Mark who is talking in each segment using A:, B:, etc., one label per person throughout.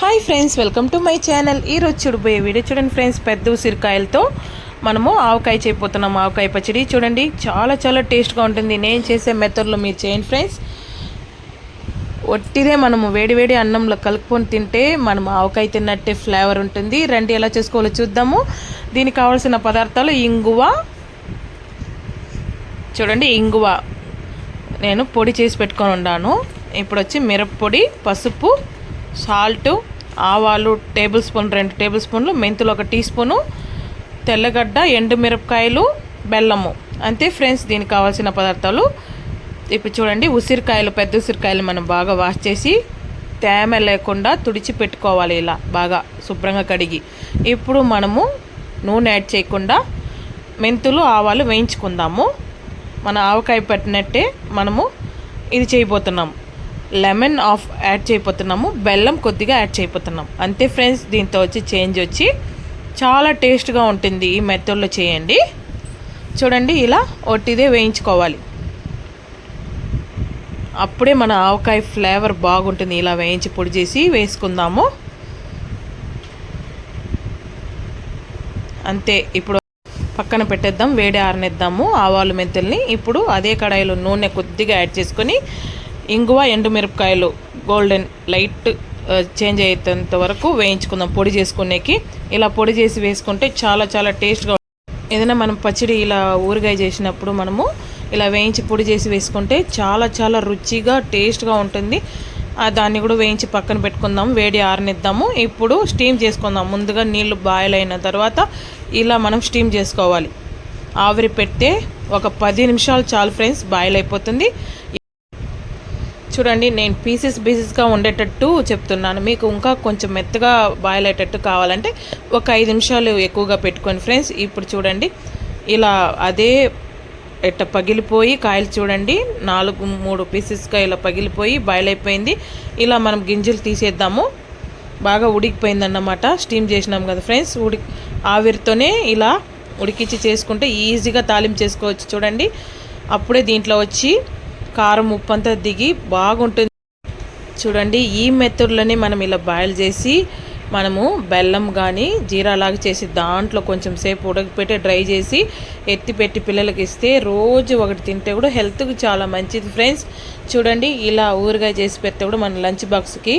A: Hi friends welcome to my channel ఈరోజు చూడబోయే video చూడండి ఫ్రెండ్స్ పెద్ద ఉసిరికాయలతో మనము ఆవకాయ చేయబోతున్నాం. ఆవకాయ పచ్చడి చూడండి చాలా చాలా టేస్ట్గా ఉంటుంది. నేను చేసే మెథడ్లో మీరు చేయండి ఫ్రెండ్స్ ఒట్టిదే మనము వేడివేడి అన్నంలో కలుపుకొని తింటే మనం ఆవకాయ తిన్నట్టే ఫ్లేవర్ ఉంటుంది. రండి ఎలా చేసుకోవాలో చూద్దాము. దీనికి కావాల్సిన పదార్థాలు ఇంగువ. చూడండి ఇంగువ. నేను పొడి చేసి పెట్టుకొని ఉన్నాను. ఇప్పుడు వచ్చి మిరప్పొడి పసుపు సాల్టు ఆవాలు టేబుల్ స్పూన్ రెండు టేబుల్ స్పూన్లు మెంతులు ఒక టీ స్పూను తెల్లగడ్డ ఎండు మిరపకాయలు బెల్లము. అంతే ఫ్రెండ్స్ దీనికి కావాల్సిన పదార్థాలు. ఇప్పుడు చూడండి ఉసిరికాయలు పెద్ద ఉసిరికాయలు మనం బాగా వాష్ చేసి తేమ లేకుండా తుడిచి పెట్టుకోవాలి ఇలా బాగా శుభ్రంగా కడిగి. ఇప్పుడు మనము నూనె యాడ్ చేయకుండా మెంతులు ఆవాలు వేయించుకుందాము. మన ఆవకాయ పెట్టినట్టే మనము ఇది చేయబోతున్నాం. లెమన్ ఆఫ్ యాడ్ చేయబోతున్నాము బెల్లం కొద్దిగా యాడ్ చేయబోతున్నాం. అంతే ఫ్రెండ్స్ దీంతో వచ్చి చేంజ్ వచ్చి చాలా టేస్ట్గా ఉంటుంది ఈ మెథడ్లో చేయండి. చూడండి ఇలా ఒట్టిదే వేయించుకోవాలి. అప్పుడే మన ఆవకాయ ఫ్లేవర్ బాగుంటుంది. ఇలా వేయించి పొడి చేసి వేసుకుందాము. అంతే ఇప్పుడు పక్కన పెట్టేద్దాం వేడి ఆరనిద్దాము ఆవాలు మెంతుల్ని. ఇప్పుడు అదే కడాయిలో నూనె కొద్దిగా యాడ్ చేసుకొని ఇంగువ ఎండుమిరపకాయలు గోల్డెన్ లైట్ చేంజ్ అయ్యేంత వరకు వేయించుకుందాం. పొడి చేసుకునేకి. ఇలా పొడి చేసి వేసుకుంటే చాలా చాలా టేస్ట్గా ఏదైనా మనం పచ్చడి ఇలా ఊరగాయ చేసినప్పుడు మనము ఇలా వేయించి పొడి చేసి వేసుకుంటే చాలా చాలా రుచిగా టేస్ట్గా ఉంటుంది. దాన్ని కూడా వేయించి పక్కన పెట్టుకుందాం. వేడి ఆరనిద్దాము. ఇప్పుడు స్టీమ్ చేసుకుందాం. ముందుగా నీళ్ళు బాయిల్ అయిన తర్వాత ఇలా మనం స్టీమ్ చేసుకోవాలి. ఆవిరి పెడితే ఒక పది నిమిషాలు చాలు ఫ్రెండ్స్ బాయిల్ అయిపోతుంది. చూడండి నేను పీసెస్ పీసెస్గా ఉండేటట్టు చెప్తున్నాను. మీకు ఇంకా కొంచెం మెత్తగా బాయిల్ అయ్యేటట్టు కావాలంటే ఒక ఐదు నిమిషాలు ఎక్కువగా పెట్టుకోండి ఫ్రెండ్స్ ఇప్పుడు చూడండి ఇలా అదే ఎట్ట పగిలిపోయి కాయలు చూడండి నాలుగు మూడు పీసెస్గా ఇలా పగిలిపోయి బాయిల్ అయిపోయింది. ఇలా మనం గింజలు తీసేద్దాము. బాగా ఉడికిపోయిందన్నమాట. స్టీమ్ చేసినాం కదా ఫ్రెండ్స్ ఉడి ఆవిరితోనే ఇలా ఉడికించి చేసుకుంటే ఈజీగా తాలింపు చేసుకోవచ్చు. చూడండి అప్పుడే దీంట్లో వచ్చి కారం ఉప్పు అంతా దిగి బాగుంటుంది. చూడండి ఈ మెత్తడ్లోనే మనం ఇలా బాయిల్ చేసి మనము బెల్లం కానీ జీరా లాగా చేసి దాంట్లో కొంచెం సేపు ఉడకపెట్టి డ్రై చేసి ఎత్తి పెట్టి పిల్లలకి ఇస్తే రోజు ఒకటి తింటే కూడా హెల్త్కి చాలా మంచిది. ఫ్రెండ్స్ చూడండి ఇలా ఊరుగా చేసి పెడితే కూడా మన లంచ్ బాక్స్కి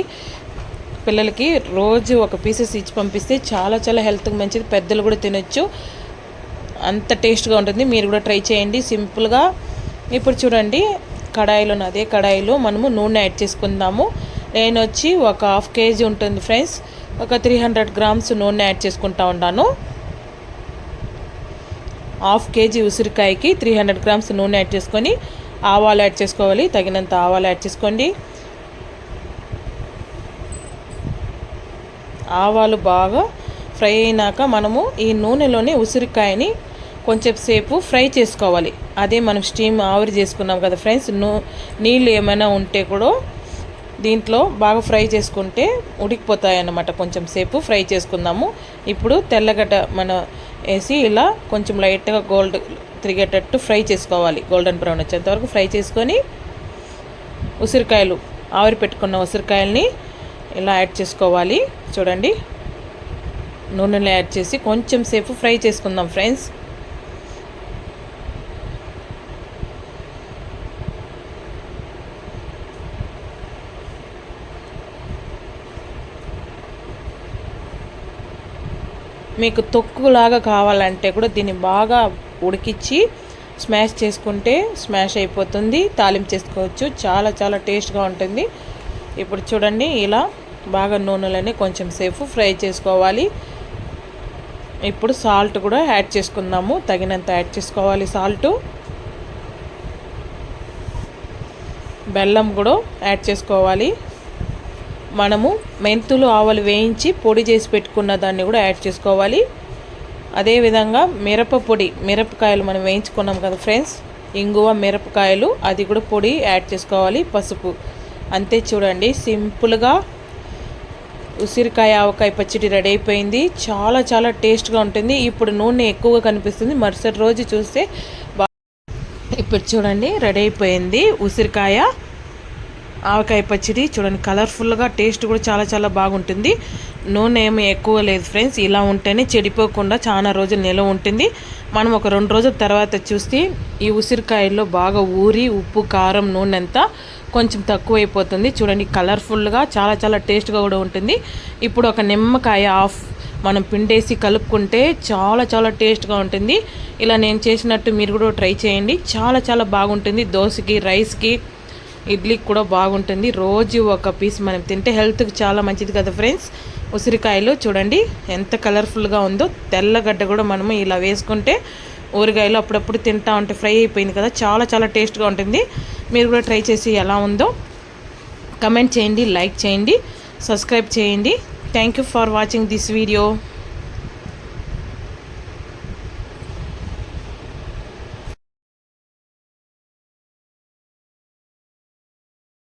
A: పిల్లలకి రోజు ఒక పీసెస్ ఇచ్చి పంపిస్తే చాలా చాలా హెల్త్కి మంచిది. పెద్దలు కూడా తినొచ్చు. అంత టేస్ట్గా ఉంటుంది. మీరు కూడా ట్రై చేయండి. సింపుల్గా ఇప్పుడు చూడండి కడాయిలో అదే కడాయిలో మనము నూనె యాడ్ చేసుకుందాము. నేను వచ్చి ఒక హాఫ్ కేజీ ఉంటుంది ఫ్రెండ్స్. ఒక త్రీ హండ్రెడ్ గ్రామ్స్ నూనె యాడ్ చేసుకుంటా ఉన్నాను. హాఫ్ కేజీ ఉసిరికాయకి త్రీ హండ్రెడ్ గ్రామ్స్ నూనె యాడ్ చేసుకొని ఆవాలు యాడ్ చేసుకోవాలి. తగినంత ఆవాలు యాడ్ చేసుకోండి. ఆవాలు బాగా ఫ్రై అయినాక మనము ఈ నూనెలోనే ఉసిరికాయని కొంచెం సేపు ఫ్రై చేసుకోవాలి. అదే మనం స్టీమ్ ఆవిరి చేసుకున్నాం కదా ఫ్రెండ్స్ నూ నీళ్ళు ఏమైనా ఉంటే కూడా దీంట్లో బాగా ఫ్రై చేసుకుంటే ఉడికిపోతాయి అన్నమాట కొంచెం సేపు ఫ్రై చేసుకుందాము. ఇప్పుడు తెల్లగడ్డ మన వేసి ఇలా కొంచెం లైట్గా గోల్డ్ తిరిగేటట్టు ఫ్రై చేసుకోవాలి. గోల్డెన్ బ్రౌన్ వచ్చేంత వరకు ఫ్రై చేసుకొని ఉసిరికాయలు ఆవిరి పెట్టుకున్న ఉసిరికాయల్ని ఇలా యాడ్ చేసుకోవాలి. చూడండి. నూనెలో యాడ్ చేసి కొంచెం సేపు ఫ్రై చేసుకుందాం ఫ్రెండ్స్. మీకు తొక్కులాగా కావాలంటే కూడా దీన్ని బాగా ఉడికిచ్చి స్మాష్ చేసుకుంటే స్మాష్ అయిపోతుంది తాలింపు చేసుకోవచ్చు. చాలా చాలా టేస్ట్గా ఉంటుంది. ఇప్పుడు చూడండి ఇలా బాగా నూనెలని కొంచెం సేపు ఫ్రై చేసుకోవాలి. ఇప్పుడు సాల్ట్ కూడా యాడ్ చేసుకుందాము. తగినంత యాడ్ చేసుకోవాలి సాల్టు. బెల్లం కూడా యాడ్ చేసుకోవాలి. మనము మెంతులు ఆవలు వేయించి పొడి చేసి పెట్టుకున్న దాన్ని కూడా యాడ్ చేసుకోవాలి. అదేవిధంగా మిరప పొడి మిరపకాయలు మనం వేయించుకున్నాం కదా ఫ్రెండ్స్ ఇంగువ మిరపకాయలు అది కూడా పొడి యాడ్ చేసుకోవాలి. పసుపు అంతే చూడండి సింపుల్గా ఉసిరికాయ ఆవకాయ పచ్చడి రెడీ అయిపోయింది. చాలా చాలా టేస్ట్గా ఉంటుంది. ఇప్పుడు నూనె ఎక్కువగా కనిపిస్తుంది. మరుసటి రోజు చూస్తే ఇప్పుడు చూడండి రెడీ అయిపోయింది ఉసిరికాయ. ఆవకాయ పచ్చడి చూడండి కలర్ఫుల్గా టేస్ట్ కూడా చాలా చాలా బాగుంటుంది. నూనె ఏమి ఎక్కువ లేదు ఫ్రెండ్స్ ఇలా ఉంటేనే చెడిపోకుండా చాలా రోజులు నిలవ ఉంటుంది. మనం ఒక రెండు రోజుల తర్వాత చూస్తే ఈ ఉసిరికాయల్లో బాగా ఊరి ఉప్పు కారం నూనె అంతా కొంచెం తక్కువైపోతుంది. చూడండి కలర్ఫుల్గా చాలా చాలా టేస్ట్గా కూడా ఉంటుంది. ఇప్పుడు ఒక నిమ్మకాయ ఆఫ్ మనం పిండేసి కలుపుకుంటే చాలా చాలా టేస్ట్గా ఉంటుంది. ఇలా నేను చేసినట్టు మీరు కూడా ట్రై చేయండి. చాలా చాలా బాగుంటుంది. దోశకి రైస్కి ఇడ్లీకి కూడా బాగుంటుంది. రోజు ఒక పీస్ మనం తింటే హెల్త్కి చాలా మంచిది కదా ఫ్రెండ్స్. ఉసిరికాయలు చూడండి ఎంత కలర్ఫుల్గా ఉందో. తెల్లగడ్డ కూడా మనము ఇలా వేసుకుంటే ఊరగాయలు అప్పుడప్పుడు తింటా ఉంటే ఫ్రై అయిపోయింది కదా. చాలా చాలా టేస్ట్గా ఉంటుంది. మీరు కూడా ట్రై చేసి ఎలా ఉందో కమెంట్ చేయండి లైక్ చేయండి సబ్స్క్రైబ్ చేయండి. Thank you for watching this video